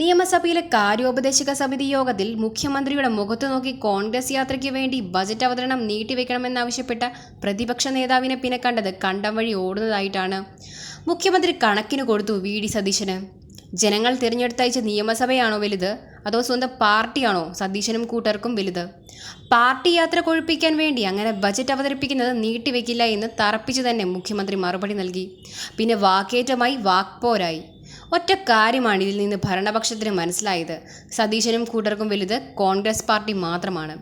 നിയമസഭയിലെ കാര്യോപദേശക സമിതി യോഗത്തിൽ മുഖ്യമന്ത്രിയുടെ മുഖത്തു നോക്കി കോൺഗ്രസ് യാത്രയ്ക്ക് വേണ്ടി ബജറ്റ് അവതരണം നീട്ടിവെക്കണമെന്നാവശ്യപ്പെട്ട പ്രതിപക്ഷ നേതാവിനെ പിന്നെ കണ്ടത് കണ്ടം വഴി ഓടുന്നതായിട്ടാണ്. മുഖ്യമന്ത്രി കണക്കിന് കൊടുത്തു വി. ഡി. സതീശന്. ജനങ്ങൾ തിരഞ്ഞെടുത്തയച്ച നിയമസഭയാണോ വലുത്? അതോ സ്വന്തം പാർട്ടിയാണോ സതീശനും കൂട്ടർക്കും വലുത്? പാർട്ടി യാത്ര കൊഴിപ്പിക്കാൻ വേണ്ടി അങ്ങനെ ബജറ്റ് അവതരിപ്പിക്കുന്നത് നീട്ടിവെക്കില്ല എന്ന് തറപ്പിച്ചു തന്നെ മുഖ്യമന്ത്രി മറുപടി നൽകി. പിന്നെ വാക്കേറ്റമായി വാക്പോരായി. ഒറ്റ കാര്യമാണ് ഇതിൽ നിന്ന് ഭരണപക്ഷത്തിന് മനസ്സിലായത്. സതീശനും കൂട്ടർക്കും വലുത് കോൺഗ്രസ് പാർട്ടി മാത്രമാണ്.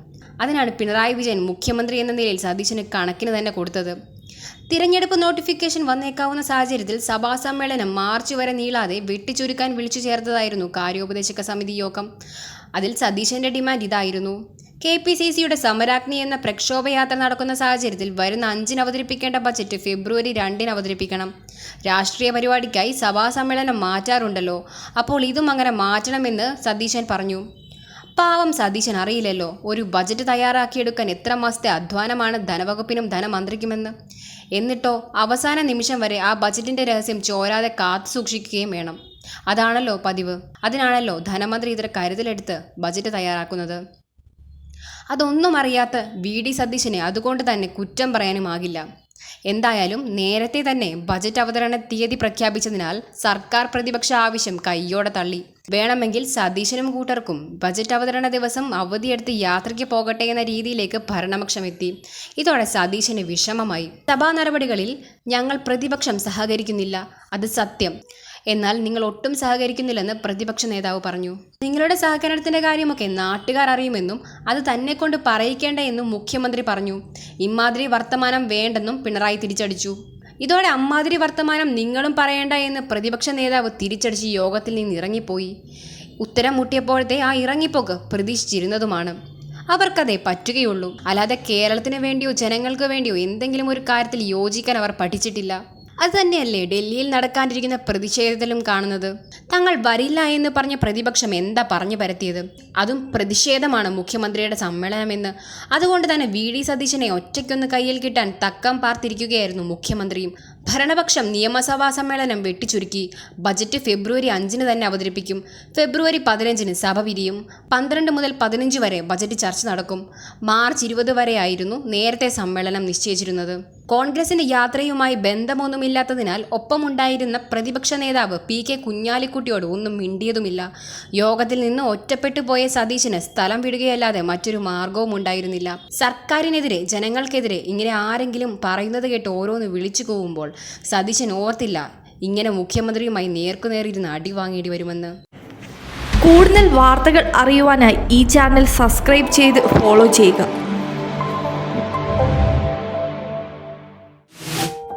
അതിനാണ് പിണറായി വിജയൻ മുഖ്യമന്ത്രി എന്ന നിലയിൽ സതീശന് കണക്കിന് തന്നെ കൊടുത്തത്. തിരഞ്ഞെടുപ്പ് നോട്ടിഫിക്കേഷൻ വന്നേക്കാവുന്ന സാഹചര്യത്തിൽ സഭാ സമ്മേളനം മാർച്ച് വരെ നീളാതെ വെട്ടിച്ചുരുക്കാൻ വിളിച്ചു ചേർത്തതായിരുന്നു കാര്യോപദേശക സമിതി യോഗം. അതിൽ സതീശന്റെ ഡിമാൻഡ് ഇതായിരുന്നു. കെ പി സി സിയുടെ സമരാഗ്നി എന്ന പ്രക്ഷോഭയാത്ര നടക്കുന്ന സാഹചര്യത്തിൽ വരുന്ന അഞ്ചിന് അവതരിപ്പിക്കേണ്ട ബജറ്റ് ഫെബ്രുവരി രണ്ടിന് അവതരിപ്പിക്കണം. രാഷ്ട്രീയ പരിപാടിക്കായി സഭാ സമ്മേളനം മാറ്റാറുണ്ടല്ലോ. അപ്പോൾ ഇതും അങ്ങനെ മാറ്റണമെന്ന് സതീശൻ പറഞ്ഞു. പാവം സതീശൻ അറിയില്ലല്ലോ. ഒരു ബജറ്റ് തയ്യാറാക്കിയെടുക്കാൻ എത്ര മാസത്തെ അധ്വാനമാണ് ധനവകുപ്പിനും ധനമന്ത്രിക്കുമെന്ന്. എന്നിട്ടോ അവസാന നിമിഷം വരെ ആ ബജറ്റിന്റെ രഹസ്യം ചോരാതെ കാത്തു സൂക്ഷിക്കുകയും വേണം. അതാണല്ലോ പതിവ്. അതിനാണല്ലോ ധനമന്ത്രി ഇതര കരുതലെടുത്ത് ബജറ്റ് തയ്യാറാക്കുന്നത്. അതൊന്നും അറിയാത്ത വി ഡി സതീശനെ അതുകൊണ്ട് തന്നെ കുറ്റം പറയാനുമാകില്ല എന്തായാലും നേരത്തെ തന്നെ ബജറ്റ് അവതരണ തീയതി പ്രഖ്യാപിച്ചതിനാൽ സർക്കാർ പ്രതിപക്ഷ ആവശ്യം കയ്യോടെ തള്ളി. വേണമെങ്കിൽ സതീശനും കൂട്ടർക്കും ബജറ്റ് അവതരണ ദിവസം അവധിയെടുത്ത് യാത്രയ്ക്ക് പോകട്ടെ എന്ന രീതിയിലേക്ക് ഭരണപക്ഷം എത്തി. ഇതോടെ സതീശന് വിഷമമായി. സഭാ നടപടികളിൽ ഞങ്ങൾ പ്രതിപക്ഷം സഹകരിക്കുന്നില്ല. അത് സത്യം. എന്നാൽ നിങ്ങൾ ഒട്ടും സഹകരിക്കുന്നില്ലെന്ന് പ്രതിപക്ഷ നേതാവ് പറഞ്ഞു. നിങ്ങളുടെ സഹകരണത്തിന്റെ കാര്യമൊക്കെ നാട്ടുകാർ അറിയുമെന്നും അത് തന്നെ കൊണ്ട് പറയിക്കേണ്ട എന്നും മുഖ്യമന്ത്രി പറഞ്ഞു. ഇമാതിരി വർത്തമാനം വേണ്ടെന്നും പിണറായി തിരിച്ചടിച്ചു. ഇതോടെ അമ്മാതിരി വർത്തമാനം നിങ്ങളും പറയേണ്ട എന്ന് പ്രതിപക്ഷ നേതാവ് തിരിച്ചടിച്ച് യോഗത്തിൽ നിന്ന് ഇറങ്ങിപ്പോയി. ഉത്തരം മുട്ടിയപ്പോഴത്തെ ആ ഇറങ്ങിപ്പോക്ക് പ്രതീക്ഷിച്ചിരുന്നതുമാണ്. അവർക്കതേ പറ്റുകയുള്ളൂ. അല്ലാതെ കേരളത്തിന് വേണ്ടിയോ ജനങ്ങൾക്ക് വേണ്ടിയോ എന്തെങ്കിലും ഒരു കാര്യത്തിൽ യോജിക്കാൻ അവർ പഠിച്ചിട്ടില്ല. അത് തന്നെയല്ലേ ഡൽഹിയിൽ നടക്കാണ്ടിരിക്കുന്ന പ്രതിഷേധത്തിലും കാണുന്നത്? തങ്ങൾ വരില്ല എന്ന് പറഞ്ഞ പ്രതിപക്ഷം എന്താ പറഞ്ഞു പരത്തിയത്? അതും പ്രതിഷേധമാണ് മുഖ്യമന്ത്രിയുടെ സമ്മേളനമെന്ന്. അതുകൊണ്ട് തന്നെ വി ഡി സതീശനെ ഒറ്റയ്ക്കൊന്ന് കയ്യിൽ കിട്ടാൻ തക്കം പാർത്തിരിക്കുകയായിരുന്നു മുഖ്യമന്ത്രിയും. ഭരണപക്ഷം നിയമസഭാ സമ്മേളനം വെട്ടിച്ചുരുക്കി. ബജറ്റ് ഫെബ്രുവരി അഞ്ചിന് തന്നെ അവതരിപ്പിക്കും. ഫെബ്രുവരി പതിനഞ്ചിന് സഭ പിരിയും പന്ത്രണ്ട് മുതൽ പതിനഞ്ച് വരെ ബജറ്റ് ചർച്ച നടക്കും. മാർച്ച് ഇരുപത് വരെയായിരുന്നു നേരത്തെ സമ്മേളനം നിശ്ചയിച്ചിരുന്നത്. കോൺഗ്രസിന്റെ യാത്രയുമായി ബന്ധമൊന്നുമില്ലാത്തതിനാൽ ഒപ്പമുണ്ടായിരുന്ന പ്രതിപക്ഷ നേതാവ് പി കെ കുഞ്ഞാലിക്കുട്ടിയോട് ഒന്നും മിണ്ടിയതുമില്ല. യോഗത്തിൽ നിന്ന് ഒറ്റപ്പെട്ടു പോയ സതീശന് സ്ഥലം വിടുകയല്ലാതെ മറ്റൊരു മാർഗവും ഉണ്ടായിരുന്നില്ല. സർക്കാരിനെതിരെ ജനങ്ങൾക്കെതിരെ ഇങ്ങനെ ആരെങ്കിലും പറയുന്നത് കേട്ട് ഓരോന്ന് വിളിച്ചു പോവുമ്പോൾ സതീശൻ ഓർത്തില്ല ഇങ്ങനെ മുഖ്യമന്ത്രിയുമായി നേർക്കുനേറിയിരുന്ന് അടി വാങ്ങേണ്ടി വരുമെന്ന്. കൂടുതൽ വാർത്തകൾ അറിയുവാനായി ഈ ചാനൽ സബ്സ്ക്രൈബ് ചെയ്ത് ഫോളോ ചെയ്യുക.